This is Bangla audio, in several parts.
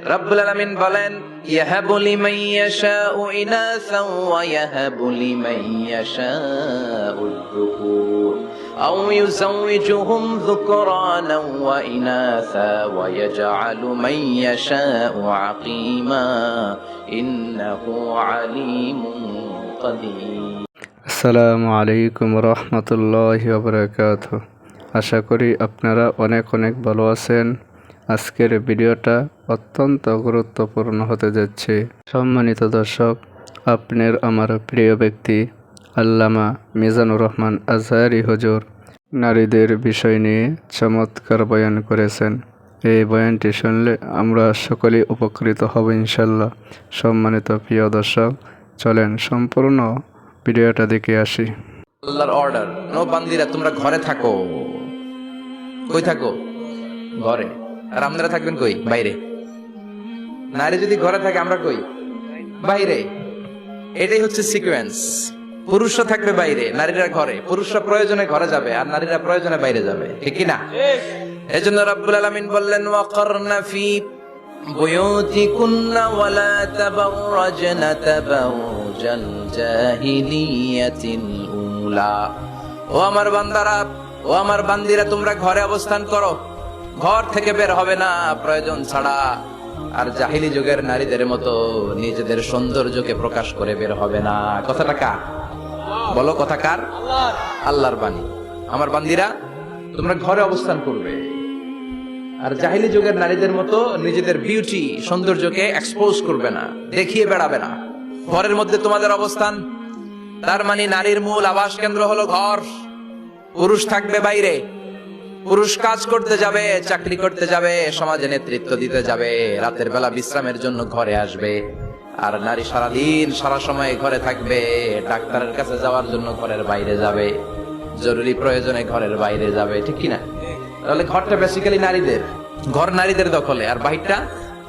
রব্বুল আলামিন বলেন, ইয়াহাবু লিমান ইয়াশাউ ইনাসা ওয়া ইয়াহাবু লিমান ইয়াশাউ যুকুর। আও ইউজাউজুহুম যুকরানা ওয়া ইনাসা ওয়া ইয়াজআলু মান ইয়াশাউ আকীমা। ইন্নাহু আলীমুন কাদীর। আসসালামু আলাইকুম রহমতুল্লাহ বারাকাতুহু। আশা করি আপনারা অনেক অনেক ভালো আছেন। আজকের ভিডিওটা অত্যন্ত গুরুত্বপূর্ণ হতে যাচ্ছে। সম্মানিত দর্শক, আপনার আমার প্রিয় ব্যক্তি আল্লামা মিজানুর রহমান আজহারি হুজুর নারীদের বিষয় নিয়ে চমৎকার বয়ান করেছেন। এই বয়ানটি শুনলে আমরা সকলেই উপকৃত হব ইনশাল্লাহ। সম্মানিত প্রিয় দর্শক, চলেন সম্পূর্ণ ভিডিওটা দেখে আসি। আল্লাহর অর্ডার নো বান্দিরা তোমরা ঘরে থাকো। কই থাকো? ঘরে। আর আপনারা থাকবেন কই? বাইরে। নারী যদি ঘরে থাকে, আমরা কই? বাইরে। এটাই হচ্ছে সিকোয়েন্স পুরুষরা থাকবে বাইরে, নারীরা ঘরে। পুরুষরা প্রয়োজনে ঘরে যাবে, আর নারীরা প্রয়োজনে বাইরে যাবে। ঠিক কি না এজন্য রাব্বুল আলামিন বললেন ওয়াকারনা ফি বুয়ুতিকুন্না ওয়ালা তাবাররাজনা তাবাউজান জাহিলিয়াতিন উলা ও আমার বান্দারা, ও আমার বান্দিরা, তোমরা ঘরে অবস্থান করো। ঘর থেকে বের হবে না, প্রয়োজন ছাড়া। আর জাহিলি যুগের নারীদের মতো নিজেদের সৌন্দর্যকে প্রকাশ করে বের হবে না। কথাটা কার? বলো কথা কার? আল্লাহর বাণী। আমার বান্দিরা, তোমরা ঘরে অবস্থান করবে। আর জাহিলি যুগের নারীদের মতো নিজেদের বিউটি সৌন্দর্যকে এক্সপোজ করবে না, দেখিয়ে বেড়াবে না। ঘরের মধ্যে তোমাদের অবস্থান। তার মানে নারীর মূল আবাস কেন্দ্র হলো ঘর। পুরুষ থাকবে বাইরে। পুরুষ কাজ করতে যাবে চাকরি করতে যাবে সমাজে নেতৃত্ব দিতে যাবে রাতের বেলা বিশ্রামের জন্য ঘরে আসবে। আর নারী সারাদিন সারা সময় ঘরে থাকবে ডাক্তারের কাছে যাওয়ার জন্য ঘরের বাইরে যাবে জরুরি প্রয়োজনে ঘরের বাইরে যাবে ঠিক কিনা? তাহলে ঘরটা বেসিক্যালি নারীদের ঘর নারীদের দখলে আর বাহিরটা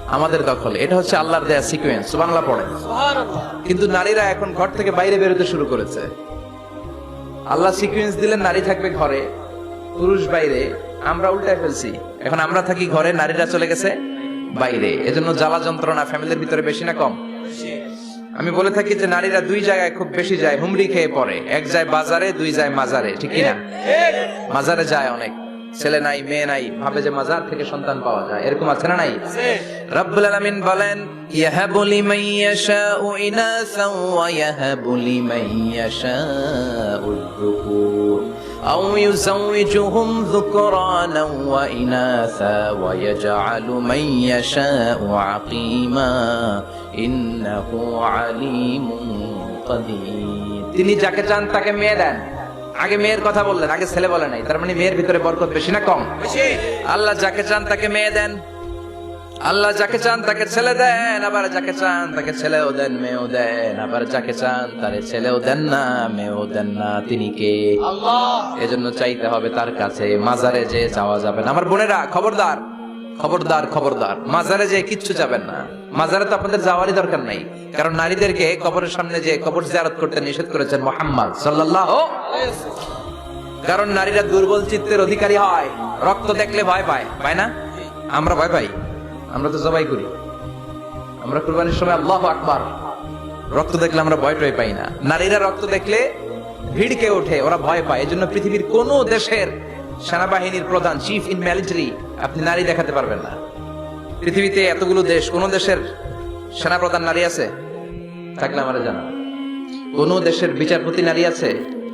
আমাদের দখলে। এটা হচ্ছে আল্লাহর দেয়া সিকোয়েন্স বাংলা পড়ে। কিন্তু নারীরা এখন ঘর থেকে বাইরে বেরোতে শুরু করেছে। আল্লাহ সিকোয়েন্স দিলেন নারী থাকবে ঘরে পুরুষ বাইরে, আমরা উল্টায় ফেলছি। এখন আমরা থাকি ঘরে, নারীরা চলে গেছে বাইরে। এজন্য জ্বালা যন্ত্রণা ফ্যামিলির ভিতরে বেশি না কম। আমি বলে থাকি যে নারীরা দুই জায়গায় খুব বেশি যায়, হুমড়ি খেয়ে পড়ে। এক যায় বাজারে, দুই যায় মাজারে, ঠিক কিনা? মাজারে যায় অনেক। ছেলে নাই, মেয়ে নাই, ভাবে যে মাজার থেকে সন্তান পাওয়া যায়। এরকম আছে না নাই? রব্বুল আলামিন বলেন, ইয়াহাবু মাইয়াশা ও ইনাসা ওয়া মাইয়াশা লিমান ইয়াশাউ أو يزوجهم ذكرانا وإناثا ويجعل من يشاء عقيما إنه عليم قدير তিনি যাকে চান তাকে মেয়ে দেন আগে মেয়ের কথা বললেন আগে ছেলে বলে নাই তার মানে মেয়ের ভিতরে বরকত বেশি না কম আল্লাহ যাকে চান তাকে মেয়ে দেন আল্লাহ যাকে চান তাকে ছেলে দেন আবার যাকে চান তাকে ছেলেও দেন মেয়েও দেন আবার যাকে চান তারে ছেলেও দেন না মেয়েও দেন না। তিনি কে? এজন্য চাইতে হবে তার কাছে মাজারে যে যাওয়া যাবে না। আমার বোনেরা খবরদার খবরদার খবরদার। মাজারে যে কিচ্ছু যাবেন না। মাজারে তো আপনাদের যাওয়ারই দরকার নাই। কারণ নারীদেরকে কবরের সামনে যে কবর জিয়ারত করতে নিষেধ করেছেন মোহাম্মদ সাল্লাল্লাহু কারণ নারীরা দুর্বল চিত্তের অধিকারী হয়। রক্ত দেখলে ভয় পায় পায় না? আমরা ভয় পাই। আমরা তো জবাই করি। আমরা কুরবানির সময় আল্লাহ আকবার। রক্ত দেখলে আমরা ভয় টয় পাই না। নারীরা রক্ত দেখলে ভিড়কে ওঠে, ওরা ভয় পায়। এজন্য পৃথিবীর কোন দেশের সেনাবাহিনীর প্রধান, চিফ ইন মিলিটারি, আপনি নারী দেখাতে পারবেন না। পৃথিবীতে এতগুলো দেশ, কোন দেশের সেনাপ্রধান নারী আছে? থাকলে আমার জানা কোন দেশের বিচারপতি নারী আছে?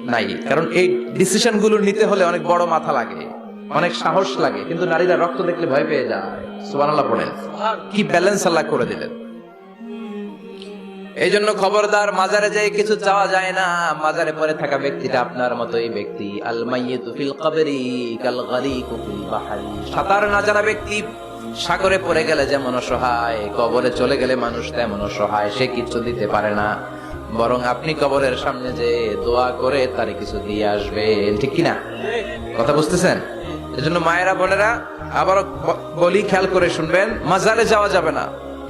নাই। কারণ এই ডিসিশনগুলো নিতে হলে অনেক বড় মাথা লাগে। অনেক সাহস লাগে, কিন্তু নারীরা রক্ত দেখলে ভয় পেয়ে যায়। সুবহানাল্লাহ পড়েন। কি ব্যালেন্স আল্লাহ করে দিলেন। এই জন্য খবরদার মাজারে যাই কিছু চাওয়া যায় না। মাজারে পরে থাকা ব্যক্তিটা আপনার মতোই ব্যক্তি। আল মাইয়িতু ফিল কবরি কাল গারিকু ফিল বাহরি। সাঁতার না জানা ব্যক্তি সাগরে পড়ে গেলে যেমন অসহায়, কবরে চলে গেলে মানুষ তেমন অসহায়, সে কিছু দিতে পারে না। বরং আপনি কবরের সামনে যে দোয়া করে তারে কিছু দিয়ে আসবেন। ঠিক কিনা? কথা বুঝতেছেন? এজন্য মায়েরা বোনেরা, আবারও বলি, খেয়াল করে শুনবেন, মাজারে যাওয়া যাবে না।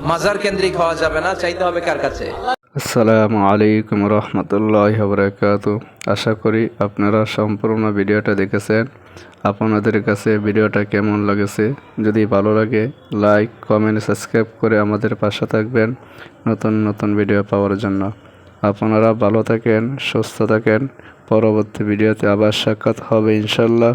মাজার কেন্দ্রিক হওয়া যাবে না, চাইতে হবে কার কাছে? আসসালামু আলাইকুম রহমতুল্লাহ বরকাত আশা করি আপনারা সম্পূর্ণ ভিডিওটা দেখেছেন। আপনাদের কাছে ভিডিওটা কেমন লাগেছে? যদি ভালো লাগে, লাইক, কমেন্ট, সাবস্ক্রাইব করে আমাদের পাশে থাকবেন নতুন নতুন ভিডিও পাওয়ার জন্য। আপনারা ভালো থাকেন, সুস্থ থাকেন। পরবর্তী ভিডিওতে আবার সাক্ষাৎ হবে ইনশাল্লাহ